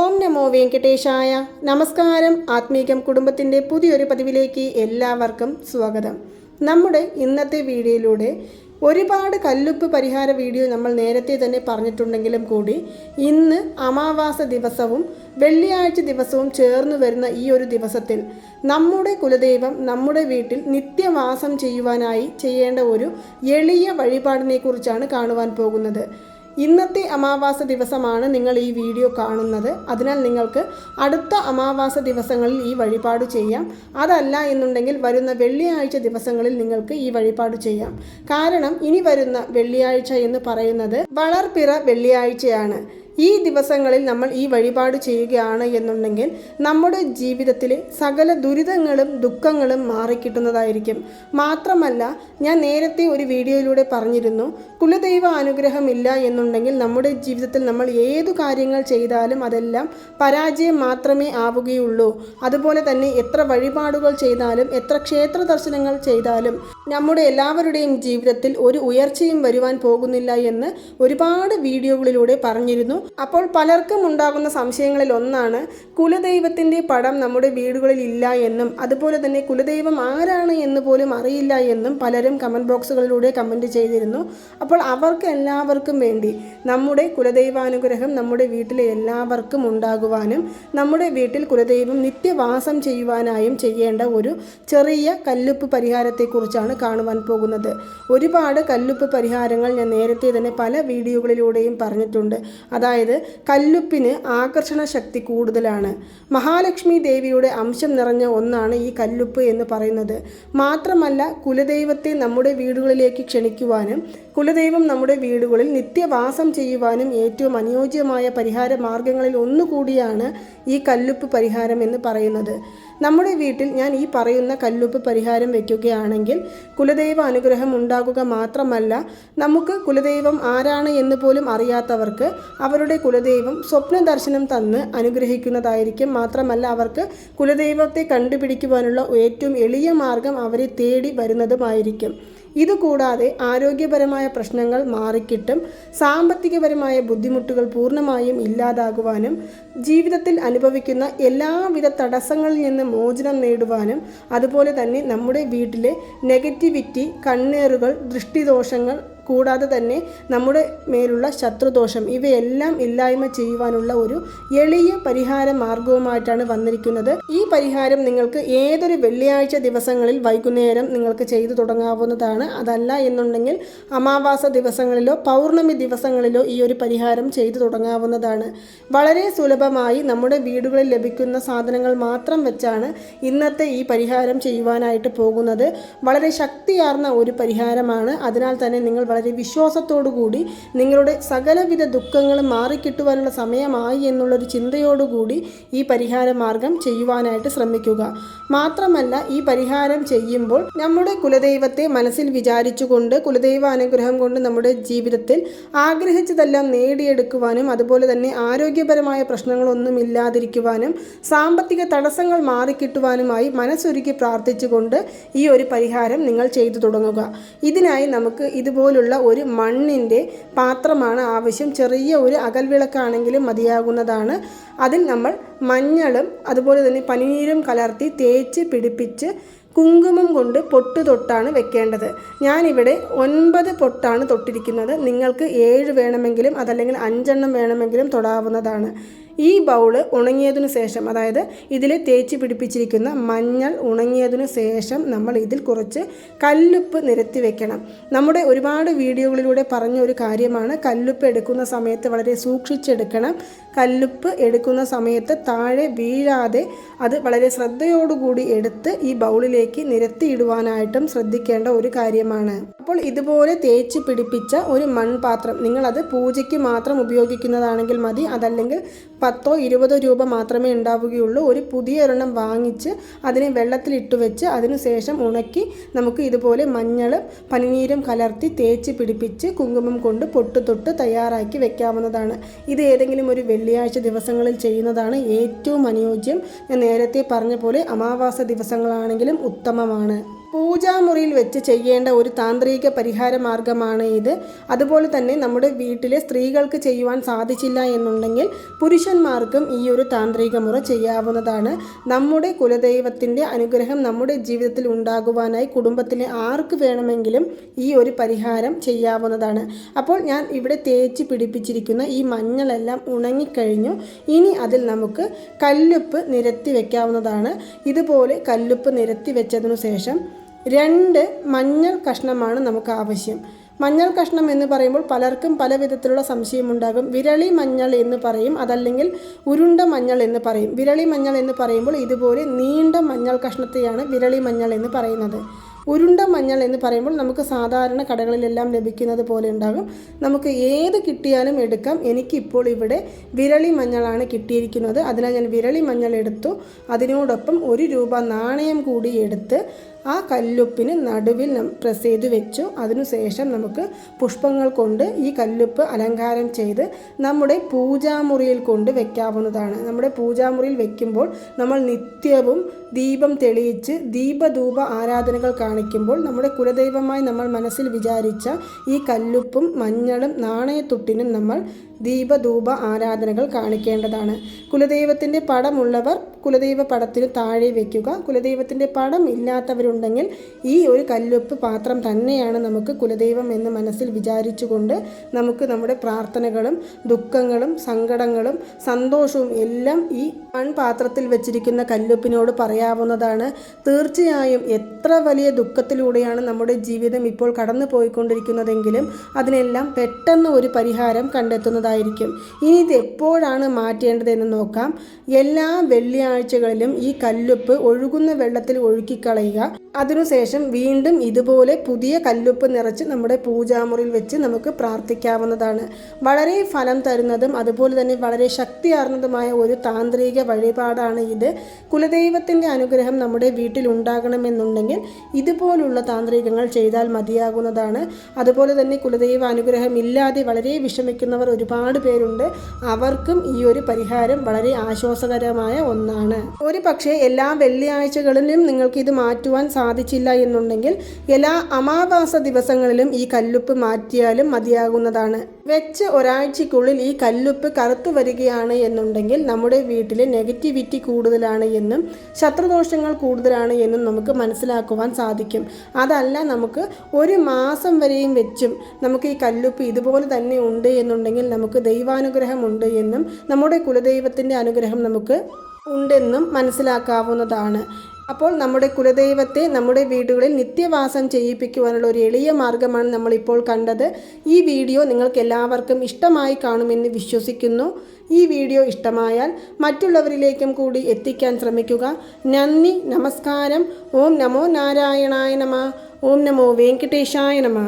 ഓം നമോ വെങ്കടേശായ. നമസ്കാരം. ആത്മീകം കുടുംബത്തിന്റെ പുതിയൊരു പതിവിലേക്ക് എല്ലാവർക്കും സ്വാഗതം. നമ്മുടെ ഇന്നത്തെ വീഡിയോയിലൂടെ ഒരുപാട് കല്ലുപ്പ് പരിഹാര വീഡിയോ നമ്മൾ നേരത്തെ തന്നെ പറഞ്ഞിട്ടുണ്ടെങ്കിലും കൂടി ഇന്ന് അമാവാസ ദിവസവും വെള്ളിയാഴ്ച ദിവസവും ചേർന്ന് വരുന്ന ഈ ഒരു ദിവസത്തിൽ നമ്മുടെ കുലദൈവം നമ്മുടെ വീട്ടിൽ നിത്യവാസം ചെയ്യുവാനായി ചെയ്യേണ്ട ഒരു എളിയ വഴിപാടിനെക്കുറിച്ചാണ് കാണുവാൻ പോകുന്നത്. ഇന്നത്തെ അമാവാസ ദിവസമാണ് നിങ്ങൾ ഈ വീഡിയോ കാണുന്നത്. അതിനാൽ നിങ്ങൾക്ക് അടുത്ത അമാവാസ ദിവസങ്ങളിൽ ഈ വഴിപാട് ചെയ്യാം. അതല്ല എന്നുണ്ടെങ്കിൽ വരുന്ന വെള്ളിയാഴ്ച ദിവസങ്ങളിൽ നിങ്ങൾക്ക് ഈ വഴിപാട് ചെയ്യാം. കാരണം ഇനി വരുന്ന വെള്ളിയാഴ്ച എന്ന് പറയുന്നത് വളർപ്പിറ വെള്ളിയാഴ്ചയാണ്. ഈ ദിവസങ്ങളിൽ നമ്മൾ ഈ വഴിപാട് ചെയ്യുകയാണ് എന്നുണ്ടെങ്കിൽ നമ്മുടെ ജീവിതത്തിലെ സകല ദുരിതങ്ങളും ദുഃഖങ്ങളും മാറിക്കിട്ടുന്നതായിരിക്കും. മാത്രമല്ല ഞാൻ നേരത്തെ ഒരു വീഡിയോയിലൂടെ പറഞ്ഞിരുന്നു കുലദൈവ അനുഗ്രഹമില്ല എന്നുണ്ടെങ്കിൽ നമ്മുടെ ജീവിതത്തിൽ നമ്മൾ ഏതു കാര്യങ്ങൾ ചെയ്താലും അതെല്ലാം പരാജയം മാത്രമേ ആവുകയുള്ളൂ. അതുപോലെ തന്നെ എത്ര വഴിപാടുകൾ ചെയ്താലും എത്ര ക്ഷേത്ര ദർശനങ്ങൾ ചെയ്താലും നമ്മുടെ എല്ലാവരുടെയും ജീവിതത്തിൽ ഒരു ഉയർച്ചയും വരുവാൻ പോകുന്നില്ല എന്ന് ഒരുപാട് വീഡിയോകളിലൂടെ പറഞ്ഞിരുന്നു. അപ്പോൾ പലർക്കും ഉണ്ടാകുന്ന സംശയങ്ങളിൽ ഒന്നാണ് കുലദൈവത്തിന്റെ പടം നമ്മുടെ വീടുകളിൽ ഇല്ല എന്നും അതുപോലെ തന്നെ കുലദൈവം ആരാണ് എന്ന് പോലും അറിയില്ല എന്നും പലരും കമന്റ് ബോക്സുകളിലൂടെ കമന്റ് ചെയ്തിരുന്നു. അപ്പോൾ അവർക്ക് എല്ലാവർക്കും വേണ്ടി നമ്മുടെ കുലദൈവാനുഗ്രഹം നമ്മുടെ വീട്ടിലെ എല്ലാവർക്കും ഉണ്ടാകുവാനും നമ്മുടെ വീട്ടിൽ കുലദൈവം നിത്യവാസം ചെയ്യുവാനായും ചെയ്യേണ്ട ഒരു ചെറിയ കല്ലുപ്പ് പരിഹാരത്തെക്കുറിച്ചാണ് കാണുവാൻ പോകുന്നത്. ഒരുപാട് കല്ലുപ്പ് പരിഹാരങ്ങൾ ഞാൻ നേരത്തെ തന്നെ പല വീഡിയോകളിലൂടെയും പറഞ്ഞിട്ടുണ്ട്. അതായത് കല്ലുപ്പിന് ആകർഷണ ശക്തി കൂടുതലാണ്. മഹാലക്ഷ്മി ദേവിയുടെ അംശം നിറഞ്ഞ ഒന്നാണ് ഈ കല്ലുപ്പ് എന്ന് പറയുന്നത്. മാത്രമല്ല കുലദൈവത്തെ നമ്മുടെ വീടുകളിലേക്ക് ക്ഷണിക്കുവാനും കുലദൈവം നമ്മുടെ വീടുകളിൽ നിത്യവാസം ചെയ്യുവാനും ഏറ്റവും അനുയോജ്യമായ പരിഹാര മാർഗങ്ങളിൽ ഒന്നുകൂടിയാണ് ഈ കല്ലുപ്പ് പരിഹാരം എന്ന് പറയുന്നത്. നമ്മുടെ വീട്ടിൽ ഞാൻ ഈ പറയുന്ന കല്ലുപ്പ് പരിഹാരം വയ്ക്കുകയാണെങ്കിൽ കുലദൈവ അനുഗ്രഹം ഉണ്ടാകുക മാത്രമല്ല നമുക്ക് കുലദൈവം ആരാണ് എന്ന് പോലും അറിയാത്തവർക്ക് അവരുടെ കുലദൈവം സ്വപ്ന ദർശനം തന്ന് അനുഗ്രഹിക്കുന്നതായിരിക്കും. മാത്രമല്ല അവർക്ക് കുലദൈവത്തെ കണ്ടുപിടിക്കുവാനുള്ള ഏറ്റവും എളിയ മാർഗം അവരെ തേടി വരുന്നതുമായിരിക്കും. ഇതുകൂടാതെ ആരോഗ്യപരമായ പ്രശ്നങ്ങൾ മാറിക്കിട്ടും സാമ്പത്തികപരമായ ബുദ്ധിമുട്ടുകൾ പൂർണമായും ഇല്ലാതാകുവാനും ജീവിതത്തിൽ അനുഭവിക്കുന്ന എല്ലാവിധ തടസ്സങ്ങളിൽ നിന്ന് മോചനം നേടുവാനും അതുപോലെ തന്നെ നമ്മുടെ വീട്ടിലെ നെഗറ്റിവിറ്റി കണ്ണേറുകൾ ദൃഷ്ടിദോഷങ്ങൾ കൂടാതെ തന്നെ നമ്മുടെ മേലുള്ള ശത്രുദോഷം ഇവയെല്ലാം ഇല്ലായ്മ ചെയ്യുവാനുള്ള ഒരു എളിയ പരിഹാര മാർഗവുമായിട്ടാണ് വന്നിരിക്കുന്നത്. ഈ പരിഹാരം നിങ്ങൾക്ക് ഏതൊരു വെള്ളിയാഴ്ച ദിവസങ്ങളിൽ വൈകുന്നേരം നിങ്ങൾക്ക് ചെയ്തു തുടങ്ങാവുന്നതാണ്. അതല്ല എന്നുണ്ടെങ്കിൽ അമാവാസ ദിവസങ്ങളിലോ പൗർണമി ദിവസങ്ങളിലോ ഈ ഒരു പരിഹാരം ചെയ്തു തുടങ്ങാവുന്നതാണ്. വളരെ സുലഭമായി നമ്മുടെ വീടുകളിൽ ലഭിക്കുന്ന സാധനങ്ങൾ മാത്രം വെച്ചാണ് ഇന്നത്തെ ഈ പരിഹാരം ചെയ്യുവാനായിട്ട് പോകുന്നത്. വളരെ ശക്തിയാർന്ന ഒരു പരിഹാരമാണ്. അതിനാൽ തന്നെ നിങ്ങൾ വളരെ വിശ്വാസത്തോടുകൂടി നിങ്ങളുടെ സകലവിധ ദുഃഖങ്ങളും മാറിക്കിട്ടുവാനുള്ള സമയമായി എന്നുള്ളൊരു ചിന്തയോടുകൂടി ഈ പരിഹാര മാർഗം ചെയ്യുവാനായിട്ട് ശ്രമിക്കുക. മാത്രമല്ല ഈ പരിഹാരം ചെയ്യുമ്പോൾ നമ്മുടെ കുലദൈവത്തെ മനസ്സിൽ വിചാരിച്ചുകൊണ്ട് കുലദൈവ അനുഗ്രഹം കൊണ്ട് നമ്മുടെ ജീവിതത്തിൽ ആഗ്രഹിച്ചതെല്ലാം നേടിയെടുക്കുവാനും അതുപോലെ തന്നെ ആരോഗ്യപരമായ പ്രശ്നങ്ങളൊന്നും ഇല്ലാതിരിക്കുവാനും സാമ്പത്തിക തടസ്സങ്ങൾ മാറിക്കിട്ടുവാനുമായി മനസ്സൊരുക്കി പ്രാർത്ഥിച്ചുകൊണ്ട് ഈ ഒരു പരിഹാരം നിങ്ങൾ ചെയ്തു തുടങ്ങുക. ഇതിനായി നമുക്ക് ഇതുപോലുള്ള ഒരു മണ്ണിന്റെ പാത്രമാണ് ആവശ്യം. ചെറിയ ഒരു അകൽവിളക്കാണെങ്കിലും മതിയാകുന്നതാണ്. അതിൽ നമ്മൾ മഞ്ഞളും അതുപോലെ തന്നെ പനിനീരും കലർത്തി തേച്ച് പിടിപ്പിച്ച് കുങ്കുമം കൊണ്ട് പൊട്ട് തൊട്ടാണ് വെക്കേണ്ടത്. ഞാനിവിടെ ഒൻപത് പൊട്ടാണ് തൊട്ടിരിക്കുന്നത്. നിങ്ങൾക്ക് ഏഴ് വേണമെങ്കിലും അതല്ലെങ്കിൽ അഞ്ചെണ്ണം വേണമെങ്കിലും തൊടാവുന്നതാണ്. ഈ ബൗൾ ഉണങ്ങിയതിനു ശേഷം അതായത് ഇതിൽ തേച്ച് പിടിപ്പിച്ചിരിക്കുന്ന മഞ്ഞൾ ഉണങ്ങിയതിനു ശേഷം നമ്മൾ ഇതിൽ കുറച്ച് കല്ലുപ്പ് നിരത്തി വെക്കണം. നമ്മുടെ ഒരുപാട് വീഡിയോകളിലൂടെ പറഞ്ഞ ഒരു കാര്യമാണ് കല്ലുപ്പ് എടുക്കുന്ന സമയത്ത് വളരെ സൂക്ഷിച്ചെടുക്കണം. കല്ലുപ്പ് എടുക്കുന്ന സമയത്ത് താഴെ വീഴാതെ അത് വളരെ ശ്രദ്ധയോടുകൂടി എടുത്ത് ഈ ബൗളിലേക്ക് നിരത്തിയിടുവാനായിട്ടും ശ്രദ്ധിക്കേണ്ട ഒരു കാര്യമാണ്. അപ്പോൾ ഇതുപോലെ തേച്ച് പിടിപ്പിച്ച ഒരു മൺപാത്രം. നിങ്ങളത് പൂജയ്ക്ക് മാത്രം ഉപയോഗിക്കുന്നതാണെങ്കിൽ മതി. അതല്ലെങ്കിൽ പത്തോ ഇരുപതോ രൂപ മാത്രമേ ഉണ്ടാവുകയുള്ളൂ. ഒരു പുതിയ ഒരെണ്ണം വാങ്ങിച്ച് അതിനെ വെള്ളത്തിലിട്ട് വെച്ച് അതിനുശേഷം ഉണക്കി നമുക്ക് ഇതുപോലെ മഞ്ഞൾ പനിനീരും കലർത്തി തേച്ച് പിടിപ്പിച്ച് കുങ്കുമം കൊണ്ട് പൊട്ട് തൊട്ട് തയ്യാറാക്കി വെക്കാവുന്നതാണ്. ഇത് ഏതെങ്കിലും ഒരു വെള്ളിയാഴ്ച ദിവസങ്ങളിൽ ചെയ്യുന്നതാണ് ഏറ്റവും അനുയോജ്യം. ഞാൻ നേരത്തെ പറഞ്ഞ പോലെ അമാവാസ ദിവസങ്ങളാണെങ്കിലും ഉത്തമമാണ്. പൂജാമുറിയിൽ വെച്ച് ചെയ്യേണ്ട ഒരു താന്ത്രിക പരിഹാര മാർഗമാണ് ഇത്. അതുപോലെ തന്നെ നമ്മുടെ വീട്ടിലെ സ്ത്രീകൾക്ക് ചെയ്യുവാൻ സാധിച്ചില്ല എന്നുണ്ടെങ്കിൽ പുരുഷന്മാർക്കും ഈ ഒരു താന്ത്രിക മുറ ചെയ്യാവുന്നതാണ്. നമ്മുടെ കുലദൈവത്തിന്റെ അനുഗ്രഹം നമ്മുടെ ജീവിതത്തിൽ ഉണ്ടാകുവാനായി കുടുംബത്തിലെ ആർക്ക് വേണമെങ്കിലും ഈ ഒരു പരിഹാരം ചെയ്യാവുന്നതാണ്. അപ്പോൾ ഞാൻ ഇവിടെ തേച്ച് പിടിപ്പിച്ചിരിക്കുന്ന ഈ മഞ്ഞളെല്ലാം ഉണങ്ങിക്കഴിഞ്ഞു. ഇനി അതിൽ നമുക്ക് കല്ലുപ്പ് നിരത്തി വെക്കാവുന്നതാണ്. ഇതുപോലെ കല്ലുപ്പ് നിരത്തി വെച്ചതിനു ശേഷം രണ്ട് മഞ്ഞൾ കഷ്ണമാണ് നമുക്ക് ആവശ്യം മഞ്ഞൾ കഷ്ണം എന്ന് പറയുമ്പോൾ പലർക്കും പല വിധത്തിലുള്ള സംശയമുണ്ടാകും. വിരളി മഞ്ഞൾ എന്ന് പറയും അതല്ലെങ്കിൽ ഉരുണ്ട മഞ്ഞൾ എന്ന് പറയും. വിരളി മഞ്ഞൾ എന്ന് പറയുമ്പോൾ ഇതുപോലെ നീണ്ട മഞ്ഞൾ കഷ്ണത്തെയാണ് വിരളി മഞ്ഞൾ എന്ന് പറയുന്നത്. ഉരുണ്ട മഞ്ഞൾ എന്ന് പറയുമ്പോൾ നമുക്ക് സാധാരണ കടകളിലെല്ലാം ലഭിക്കുന്നത് പോലെ ഉണ്ടാകും. നമുക്ക് ഏത് കിട്ടിയാലും എടുക്കാം. എനിക്കിപ്പോൾ ഇവിടെ വിരളി മഞ്ഞളാണ് കിട്ടിയിരിക്കുന്നത്. അതിനാൽ ഞാൻ വിരളി മഞ്ഞൾ എടുത്തു. അതിനോടൊപ്പം ഒരു രൂപ നാണയം കൂടി എടുത്ത് ആ കല്ലുപ്പിന് നടുവിൽ പ്രസ് ചെയ്ത് വെച്ചു. അതിനുശേഷം നമുക്ക് പുഷ്പങ്ങൾ കൊണ്ട് ഈ കല്ലുപ്പ് അലങ്കാരം ചെയ്ത് നമ്മുടെ പൂജാമുറിയിൽ കൊണ്ട് വെക്കാവുന്നതാണ്. നമ്മുടെ പൂജാമുറിയിൽ വെക്കുമ്പോൾ നമ്മൾ നിത്യവും ദീപം തെളിയിച്ച് ദീപധൂപ ആരാധനകൾ കാണിക്കുമ്പോൾ നമ്മുടെ കുലദൈവമായി നമ്മൾ മനസ്സിൽ വിചാരിച്ച ഈ കല്ലുപ്പും മഞ്ഞളും നാണയത്തുട്ടിനും നമ്മൾ ദീപധൂപ ആരാധനകൾ കാണിക്കേണ്ടതാണ്. കുലദൈവത്തിന്റെ പടമുള്ളവർ കുലദൈവ പടത്തിന് താഴെ വയ്ക്കുക. കുലദൈവത്തിന്റെ പടം ഇല്ലാത്തവരുണ്ടെങ്കിൽ ഈ ഒരു കല്ലുപ്പ് പാത്രം തന്നെയാണ് നമുക്ക് കുലദൈവം എന്ന് മനസ്സിൽ വിചാരിച്ചുകൊണ്ട് നമുക്ക് നമ്മുടെ പ്രാർത്ഥനകളും ദുഃഖങ്ങളും സങ്കടങ്ങളും സന്തോഷവും എല്ലാം ഈ മൺപാത്രത്തിൽ വെച്ചിരിക്കുന്ന കല്ലുപ്പിനോട് പറയാവുന്നതാണ്. തീർച്ചയായും എത്ര വലിയ ദുഃഖത്തിലൂടെയാണ് നമ്മുടെ ജീവിതം ഇപ്പോൾ കടന്നു പോയിക്കൊണ്ടിരിക്കുന്നതെങ്കിലും അതിനെല്ലാം പെട്ടെന്ന് ഒരു പരിഹാരം കണ്ടെത്തുന്നതായിരിക്കും ഇനി ഇത് എപ്പോഴാണ് മാറ്റേണ്ടതെന്ന് നോക്കാം. എല്ലാ വെള്ളിയാഴ്ചകളിലും ഈ കല്ലുപ്പ് ഒഴുകുന്ന വെള്ളത്തിൽ ഒഴുക്കിക്കളയുക. അതിനുശേഷം വീണ്ടും ഇതുപോലെ പുതിയ കല്ലുപ്പ് നിറച്ച് നമ്മുടെ പൂജാമുറിയിൽ വെച്ച് നമുക്ക് പ്രാർത്ഥിക്കാവുന്നതാണ്. വളരെ ഫലം തരുന്നതും അതുപോലെ തന്നെ വളരെ ശക്തിയാർന്നതുമായ ഒരു താന്ത്രിക വഴിപാടാണ് ഇത്. കുലദൈവത്തിന്റെ അനുഗ്രഹം നമ്മുടെ വീട്ടിൽ ഉണ്ടാകണമെന്നുണ്ടെങ്കിൽ ഇതുപോലുള്ള താന്ത്രികങ്ങൾ ചെയ്താൽ മതിയാകുന്നതാണ്. അതുപോലെ തന്നെ കുലദൈവ അനുഗ്രഹം ഇല്ലാതെ വളരെ വിഷമിക്കുന്നവർ ഒരുപാട് പേരുണ്ട്. അവർക്കും ഈ ഒരു പരിഹാരം വളരെ ആശ്വാസകരമായ ഒന്നാണ്. ഒരു പക്ഷേ എല്ലാ വെള്ളിയാഴ്ചകളിലും നിങ്ങൾക്ക് ഇത് മാറ്റുവാൻ സാധിച്ചില്ല എന്നുണ്ടെങ്കിൽ എല്ലാ അമാവാസ ദിവസങ്ങളിലും ഈ കല്ലുപ്പ് മാറ്റിയാലും മതിയാകുന്നതാണ്. വെച്ച് ഒരാഴ്ചക്കുള്ളിൽ ഈ കല്ലുപ്പ് കറുത്തു വരികയാണ് എന്നുണ്ടെങ്കിൽ നമ്മുടെ വീട്ടിൽ നെഗറ്റിവിറ്റി കൂടുതലാണ് എന്നും ശത്രുദോഷങ്ങൾ കൂടുതലാണ് എന്നും നമുക്ക് മനസ്സിലാക്കുവാൻ സാധിക്കും. അതല്ല നമുക്ക് ഒരു മാസം വരെയും വെച്ചും നമുക്ക് ഈ കല്ലുപ്പ് ഇതുപോലെ തന്നെ ഉണ്ട് എന്നുണ്ടെങ്കിൽ നമുക്ക് ദൈവാനുഗ്രഹം ഉണ്ട് എന്നും നമ്മുടെ കുലദൈവത്തിന്റെ അനുഗ്രഹം നമുക്ക് ഉണ്ടെന്നും മനസ്സിലാക്കാവുന്നതാണ്. അപ്പോൾ നമ്മുടെ കുലദൈവത്തെ നമ്മുടെ വീടുകളിൽ നിത്യവാസം ചെയ്യിപ്പിക്കുവാനുള്ള ഒരു എളിയ മാർഗമാണ് നമ്മളിപ്പോൾ കണ്ടത്. ഈ വീഡിയോ നിങ്ങൾക്ക് എല്ലാവർക്കും ഇഷ്ടമായി കാണുമെന്ന് വിശ്വസിക്കുന്നു. ഈ വീഡിയോ ഇഷ്ടമായാൽ മറ്റുള്ളവരിലേക്കും കൂടി എത്തിക്കാൻ ശ്രമിക്കുക. നന്ദി നമസ്കാരം. ഓം നമോ നാരായണായ നമ. ഓം നമോ വെങ്കടേശായ നമ.